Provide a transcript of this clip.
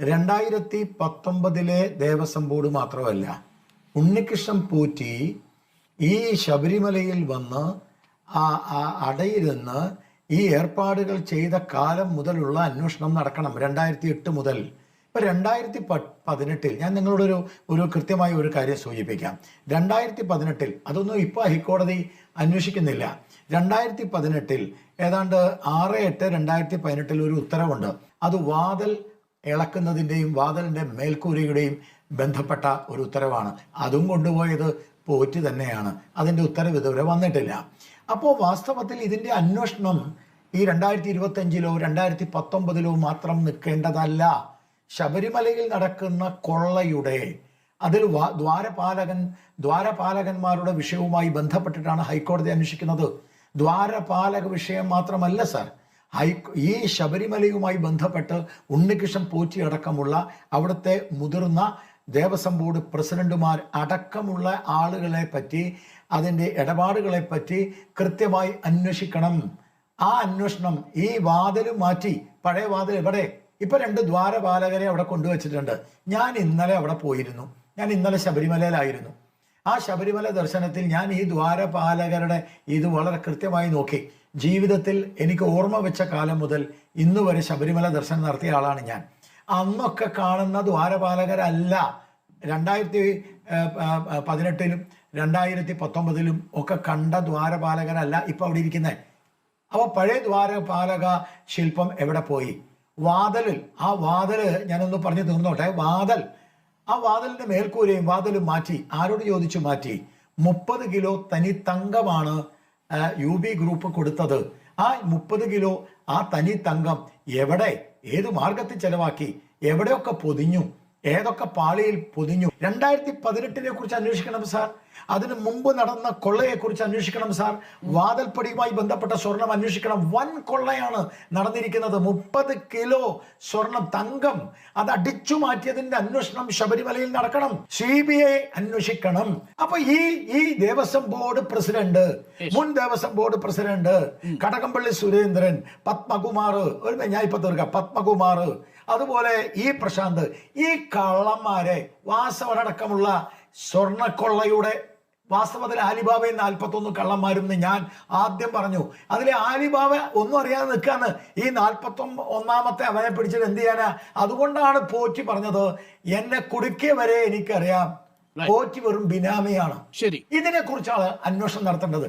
രണ്ടായിരത്തി പത്തൊമ്പതിലെ ദേവസ്വം ബോർഡ് മാത്രമല്ല ഉണ്ണികൃഷ്ണൻ പൂറ്റി ഈ ശബരിമലയിൽ വന്ന് ആ ആ അടയിരുന്ന് ഈ ഏർപ്പാടുകൾ ചെയ്ത കാലം മുതലുള്ള അന്വേഷണം നടക്കണം. രണ്ടായിരത്തി എട്ട് മുതൽ. ഇപ്പൊ രണ്ടായിരത്തി പ പതിനെട്ടിൽ ഞാൻ നിങ്ങളോടൊരു ഒരു കൃത്യമായ ഒരു കാര്യം സൂചിപ്പിക്കാം. രണ്ടായിരത്തി പതിനെട്ടിൽ അതൊന്നും ഇപ്പോൾ ഹൈക്കോടതി അന്വേഷിക്കുന്നില്ല. രണ്ടായിരത്തി പതിനെട്ടിൽ ഏതാണ്ട് ആറ് എട്ട് രണ്ടായിരത്തി പതിനെട്ടിൽ ഒരു ഉത്തരവുണ്ട്. അത് വാതിൽ ഇളക്കുന്നതിന്റെയും വാതിലിന്റെ മേൽക്കൂരയുടെയും ബന്ധപ്പെട്ട ഒരു ഉത്തരവാണ്. അതും കൊണ്ടുപോയത് പോറ്റ് തന്നെയാണ്. അതിന്റെ ഉത്തരവ് ഇതുവരെ വന്നിട്ടില്ല. അപ്പോൾ വാസ്തവത്തിൽ ഇതിന്റെ അന്വേഷണം ഈ രണ്ടായിരത്തി ഇരുപത്തഞ്ചിലോ രണ്ടായിരത്തി പത്തൊമ്പതിലോ മാത്രം നിൽക്കേണ്ടതല്ല. ശബരിമലയിൽ നടക്കുന്ന കൊള്ളയുടെ അതിൽ ദ്വാരപാലകൻ ദ്വാരപാലകന്മാരുടെ വിഷയവുമായി ബന്ധപ്പെട്ടിട്ടാണ് ഹൈക്കോടതി അന്വേഷിക്കുന്നത്. ദ്വാരപാലക വിഷയം മാത്രമല്ല സർ. ഹൈ ഈ ശബരിമലയുമായി ബന്ധപ്പെട്ട് ഉണ്ണികൃഷ്ണൻ പോറ്റി അടക്കമുള്ള അവിടുത്തെ മുതിർന്ന ദേവസ്വം ബോർഡ് പ്രസിഡന്റുമാർ അടക്കമുള്ള ആളുകളെ പറ്റി അതിന്റെ ഇടപാടുകളെ പറ്റി കൃത്യമായി അന്വേഷിക്കണം. ആ അന്വേഷണം ഈ വാതിൽ മാറ്റി പഴയ വാതിൽ എവിടെ? ഇപ്പൊ രണ്ട് ദ്വാരപാലകരെ അവിടെ കൊണ്ടുവച്ചിട്ടുണ്ട്. ഞാൻ ഇന്നലെ അവിടെ പോയിരുന്നു. ഞാൻ ഇന്നലെ ശബരിമലയിലായിരുന്നു. ആ ശബരിമല ദർശനത്തിൽ ഞാൻ ഈ ദ്വാരപാലകരുടെ ഇത് വളരെ കൃത്യമായി നോക്കി. ജീവിതത്തിൽ എനിക്ക് ഓർമ്മ വെച്ച കാലം മുതൽ ഇന്ന് വരെ ശബരിമല ദർശനം നടത്തിയ ആളാണ് ഞാൻ. അന്നൊക്കെ കാണുന്ന ദ്വാരപാലകരല്ല. രണ്ടായിരത്തി പതിനെട്ടിലും രണ്ടായിരത്തി പത്തൊമ്പതിലും ഒക്കെ കണ്ട ദ്വാരപാലകരല്ല ഇപ്പം അവിടെ ഇരിക്കുന്നത് അപ്പോൾ പഴയ ദ്വാരപാലക ശില്പം എവിടെ പോയി? വാതലിൽ. ആ വാതൽ ഞാനൊന്ന് പറഞ്ഞു തീർന്നോട്ടെ. വാതൽ. ആ വാതലിന്റെ മേൽക്കൂരയും വാതലും മാറ്റി. ആരോട് ചോദിച്ചു മാറ്റി? മുപ്പത് കിലോ തനി തങ്കമാണ് യു ബി ഗ്രൂപ്പ് കൊടുത്തത് ആ മുപ്പത് കിലോ ആ തനി തങ്കം എവിടെ? ഏത് മാർഗത്തിൽ ചെലവാക്കി? എവിടെയൊക്കെ പൊതിഞ്ഞു? ഏതൊക്കെ പാളിയിൽ പൊതിഞ്ഞു? രണ്ടായിരത്തി പതിനെട്ടിനെ കുറിച്ച് അന്വേഷിക്കണം സാർ. അതിനു മുമ്പ് നടന്ന കൊള്ളയെ കുറിച്ച് അന്വേഷിക്കണം സാർ. വാതൽപ്പടിയുമായി ബന്ധപ്പെട്ട സ്വർണം അന്വേഷിക്കണം. വൻ കൊള്ളയാണ് നടന്നിരിക്കുന്നത്. മുപ്പത് കിലോ സ്വർണം തങ്കം അത് അടിച്ചു മാറ്റിയതിന്റെ അന്വേഷണം ശബരിമലയിൽ നടക്കണം. സി ബി ഐ അന്വേഷിക്കണം. അപ്പൊ ഈ ഈ ദേവസ്വം ബോർഡ് പ്രസിഡന്റ് മുൻ ദേവസ്വം ബോർഡ് പ്രസിഡന്റ് കടകംപള്ളി സുരേന്ദ്രൻ പത്മകുമാർ ഒരു ഞാൻ ഇപ്പൊ തീർക്കാം. പത്മകുമാർ അതുപോലെ ഈ പ്രശാന്ത് ഈ കള്ളന്മാരെ വാസവനടക്കമുള്ള സ്വർണക്കൊള്ളയുടെ വാസ്തവത്തിൽ ആലിബാബയും നാൽപ്പത്തൊന്ന് കള്ളന്മാരും ഞാൻ ആദ്യം പറഞ്ഞു. അതിലെ ആലിബാബ ഒന്നും അറിയാതെ നിൽക്കാന്ന് ഈ നാൽപ്പത്തൊന്ന് ഒന്നാമത്തെ അവനെ പിടിച്ചിട്ട് എന്ത് ചെയ്യാനാ? അതുകൊണ്ടാണ് പോറ്റി പറഞ്ഞത് എന്നെ കുടുക്കിയ വരെ എനിക്കറിയാം. പോറ്റി വെറും ബിനാമിയാണ്. ശരി. ഇതിനെ കുറിച്ചാണ് അന്വേഷണം നടത്തേണ്ടത്.